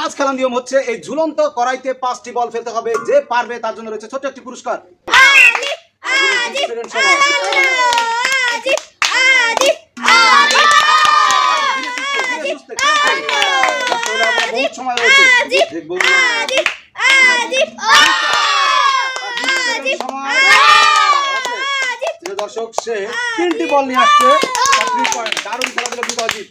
আজ খেলার নিয়ম হচ্ছে এই ঝুলন্ত কড়াইতে পাঁচটি বল ফেলতে হবে যে পারবে তার জন্য রয়েছে ছোট একটি পুরস্কার সময় দর্শক সে তিনটি বল নিয়ে আসছে। দারুণ খেলাধুলা বিপজিত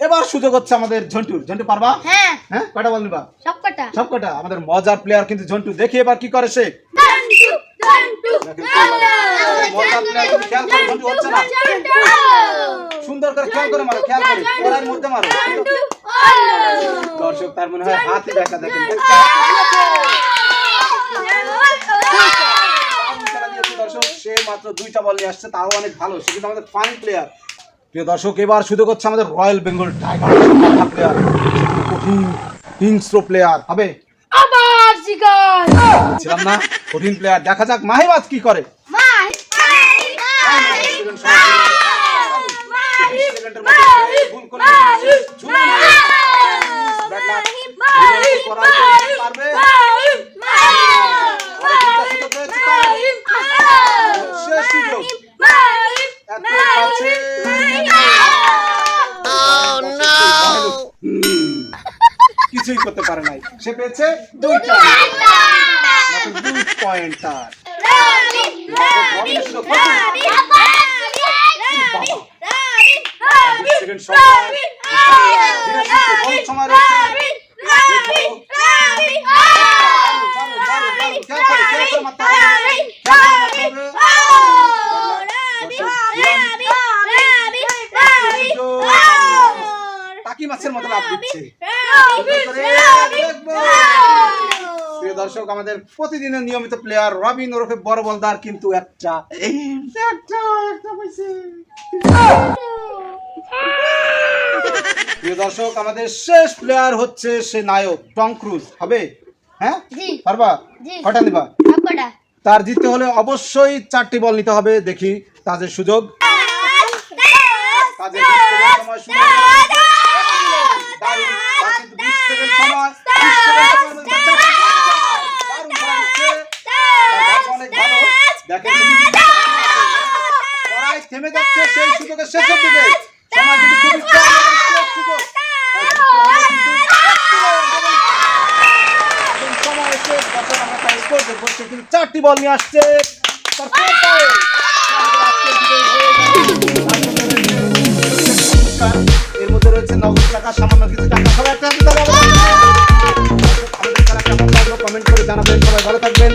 এবার সুযোগ হচ্ছে আমাদের ঝন্টুর ঝন্টু পারবা? হ্যাঁ। হ্যাঁ কয়টা বল নিবা? সব কটা সব কটা আমাদের মজার প্লেয়ার কিন্তু ঝন্টু। দেখি এবার কি করে সে। সুন্দর করে খেয়াল করে মারো খেয়াল করে কড়াইয়ের মধ্যে মারো। দর্শক তার মনে হয় হাতই দেখা দেখেন দর্শক সে মাত্র দুইটা বল নিয়ে আসছে তাও অনেক ভালো। সে কিন্তু আমাদের ফান প্লেয়ার প্রিয় দর্শক এবার শুধু করছে আমাদের রয়্যাল বেঙ্গল টাইগার প্লেয়ার কঠিন হিংস্র প্লেয়ার হবে। আবার শিকার ছিলাম না কঠিন প্লেয়ার দেখা যাক মাহিবাজ কি করে সেকেন্ডের মধ্যে ভুল করে ঝুলে মারে। Bad luck। ঝুলে করার জন্য পারবে। আরে দুইটা সুযোগ রয়েছে তার। শেষ সুযোগ। এত কাছে। হুম, কিছুই করতে পারে নাই সে পেয়েছে দুইটা দুই পয়েন্ট তার সেকেন্ড সময়। টাকি মাছের মতো লাভ দিচ্ছে। প্রিয় দর্শক আমাদের প্রতিদিনের নিয়মিত প্লেয়ার রবিন ওরফে বড় বলদার কিন্তু একটা। একটা একটা পাইছে। প্রিয় দর্শক আমাদের শেষ প্লেয়ার হচ্ছে সে নায়ক টম ক্রুজ। হবে? হ্যাঁ? পারবা? জি। কটা নিবা? তার জিততে হলে অবশ্যই চারটি বল নিতে হবে দেখি তাদের সুযোগ। তাদের সময় শুরু হলো। দারুণ, তার কিন্তু বিশ সেকেন্ড থেমে যাচ্ছে সেই সুযোগের শেষের দিকে কিন্তু চারটি বল নিয়ে আসছে। এর মধ্যে রয়েছে নগদ টাকা, সামান্য কিছু জানাবেন সবাই ভালো থাকবেন।